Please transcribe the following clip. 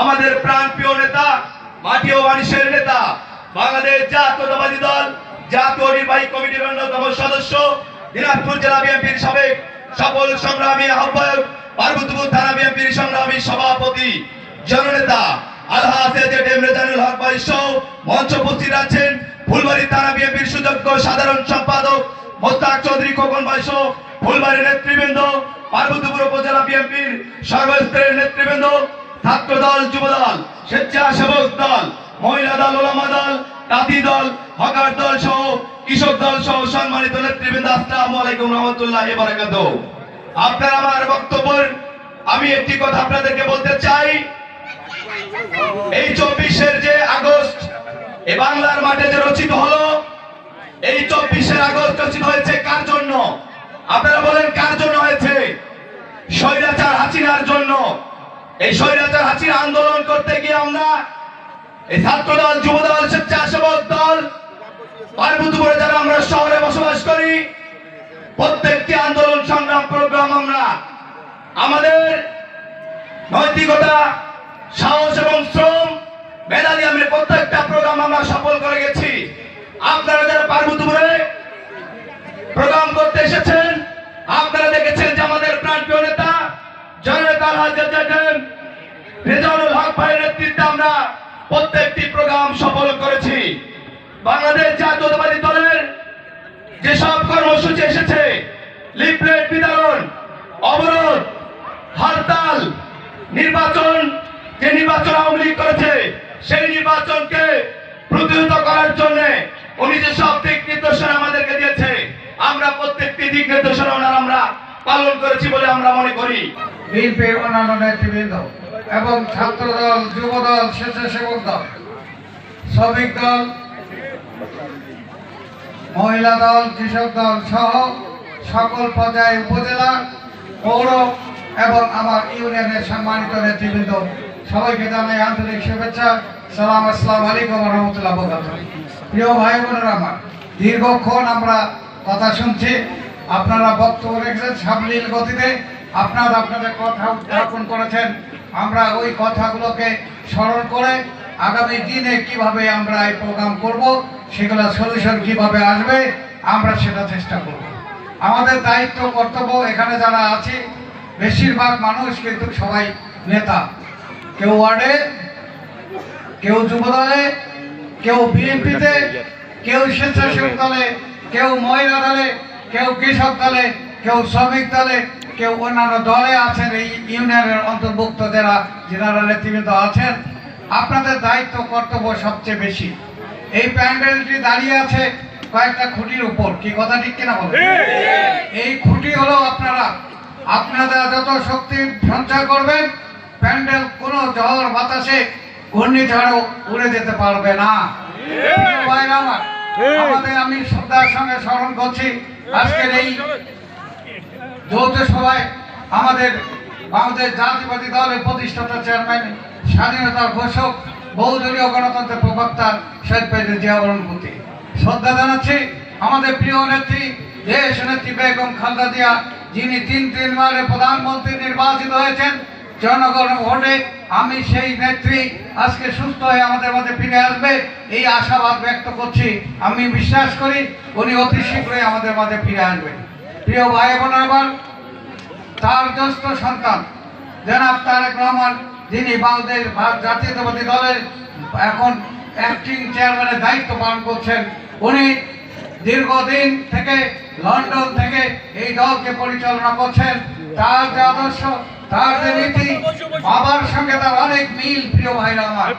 আমাদের প্রাণ প্রিয় নেতা, মাটি ও মানুষের নেতা, বাংলাদেশ জাতীয়তাবাদী দল, জাতীয় নির্বাহী কমিটির অন্যতম সদস্য, দিনাজপুর জেলা বিএনপির সাবেক সফল সংগ্রামী আহ্বায়ক, পার্বতীপুর থানা বিএনপির সংগ্রামী সভাপতি, জননেতা সহ মঞ্চ আছেন সাধারণ সম্পাদক চৌধুরী নেতৃবৃন্দ সর্বস্তরের নেতৃবৃন্দ ছাত্র দল যুব দল স্বেচ্ছাসেবক দল, মহিলা দল, ওলামা দল, তাঁতি দল, হকার দল সহ, কৃষক দল সহ সম্মানিত নেতৃবৃন্দ, আসসালামু আলাইকুম রহমতুল্লাহ বারাকাত আপনার আমার বক্তব্যের আমি একটি কথা আপনাদেরকে বলতে চাই। এই চব্বিশের যে আগস্ট, এ বাংলার মাঠে যে রচিত হলো, এই চব্বিশের আগস্ট রচিত হয়েছে কার জন্য? আপনারা বলেন কার জন্য হয়েছে? স্বৈরাচার হাসিনার জন্য এই স্বৈরাচার হাসিনা আন্দোলন করতে গিয়ে আমরা এই ছাত্র দল যুব দল স্বেচ্ছাসেবক দল, পার্বতীপুরে যারা আমরা শহরে বসবাস করি, প্রত্যেকটি আন্দোলন সংগ্রাম প্রোগ্রাম আমরা আমাদের নৈতিকতা, সাহস এবং শ্রম মেধা দিয়ে আমরা প্রত্যেকটা প্রোগ্রাম আমরা সফল করে গেছি। আপনারা যারা পার্বতীপুরে প্রোগ্রাম করতে এসেছেন আপনারা দেখেছেন যে আমাদের প্রাণপ্রিয় নেতা জননেতা আলহাজ রেজানুল হক ভাইয়ের নেতৃত্বে আমরা প্রত্যেকটি প্রোগ্রাম সফল করেছি। বাংলাদেশ জাতীয়তাবাদী দলের যেসব কর্মসূচি এসেছে, লিফলেট বিতরণ, অবরোধ, হরতাল, নির্বাচন, যে নির্বাচন আওয়ামী লীগ করেছে, সেই নির্বাচনকে প্রতিহত করার জন্য উনি যে সব দিক নির্দেশনা আমাদেরকে দিয়েছে, আমরা প্রত্যেকটি দিক নির্দেশনা আমরা পালন করেছি বলে আমরা মনে করি। অন্যান্য নেতৃবৃন্দ এবং ছাত্র দল যুব দল স্বেচ্ছাসেবক দল, শ্রমিক দল, মহিলা দল, কৃষক দল সহ সকল পর্যায়ে উপজেলা, পৌর এবং আমার ইউনিয়নের সম্মানিত নেতৃবৃন্দ, সবাইকে জানাই আন্তরিক শুভেচ্ছা, সালাম, আসসালাম আলাইকুম রহমতুল্লাহ বরকাতুহ। প্রিয় ভাই বোনেরা আমার, দীর্ঘক্ষণ আমরা কথা শুনছি, আপনারা বক্তব্য রেখেছেন সাবলীল গতিতে, আপনারা আপনাদের কথা উত্থাপন করেছেন আমরা ওই কথাগুলোকে স্মরণ করে আগামী দিনে কীভাবে আমরা এই প্রোগ্রাম করব, সেগুলো সলিউশন কীভাবে আসবে, আমরা সেটা চেষ্টা করব। আমাদের দায়িত্ব, কর্তব্য এখানে যারা আছে, বেশিরভাগ মানুষ কিন্তু সবাই নেতা। কেউ ওয়ার্ডে, কেউ যুব দলে কেউ বিএনপিতে, কেউ স্বেচ্ছাসেবক দলে, কেউ মহিলা দলে, কেউ কৃষক দলে, কেউ শ্রমিক দলে কেউ অন্যান্য দলে আছেন এই ইউনিয়নের অন্তর্ভুক্ত যারা জেনারেল নেতৃবৃন্দ আছেন আপনাদের দায়িত্ব কর্তব্য সবচেয়ে বেশি। এই প্যান্ডেলটি দাঁড়িয়ে আছে কয়েকটা খুঁটির উপর। কি কথা ঠিক কিনা বলেন? এই খুঁটি হলো আপনারা আপনারা যত শক্তি সঞ্চয় করবেন প্যান্ডেল কোনো ঝড় বাতাসে ঘূর্ণিঝড়ও উড়ে যেতে পারবে না। আমাদের আমি শ্রদ্ধার সঙ্গে স্মরণ করছি আজকের এই যৌথ সভায় আমাদের বাংলাদেশ জাতীয়বাদী দলের প্রতিষ্ঠাতা চেয়ারম্যান, স্বাধীনতার ঘোষক, বহুদলীয় গণতন্ত্রের প্রবক্তা শহীদ প্রতি শ্রদ্ধা জানাচ্ছি আমাদের প্রিয় নেত্রী, দেশ নেত্রী বেগম খালদা জিয়া, যিনি তিন তিন তিনবারে প্রধানমন্ত্রী নির্বাচিত হয়েছেন, জনগণ ভোটে আমি সেই নেত্রী। আজকে সুস্থ হয়ে আমাদের মধ্যে ফিরে আসবে, এই আশাবাদ ব্যক্ত করছি। আমি বিশ্বাস করি উনি অতি শীঘ্রই আমাদের মাঝে ফিরে আসবেন। প্রিয় ভাই বোন আমার তার জ্যেষ্ঠ সন্তান, জনাব তারেক রহমান, যিনি বাংলাদেশ জাতীয়তাবাদী দলের এখন অ্যাক্টিং চেয়ারম্যানের দায়িত্ব পালন করছেন, উনি দীর্ঘদিন থেকে লন্ডন থেকে এই দলকে পরিচালনা করছেন। তার যে আদর্শ, তার যে নীতি, বাবার সঙ্গে তার অনেক মিল, প্রিয় ভাইরা আমার।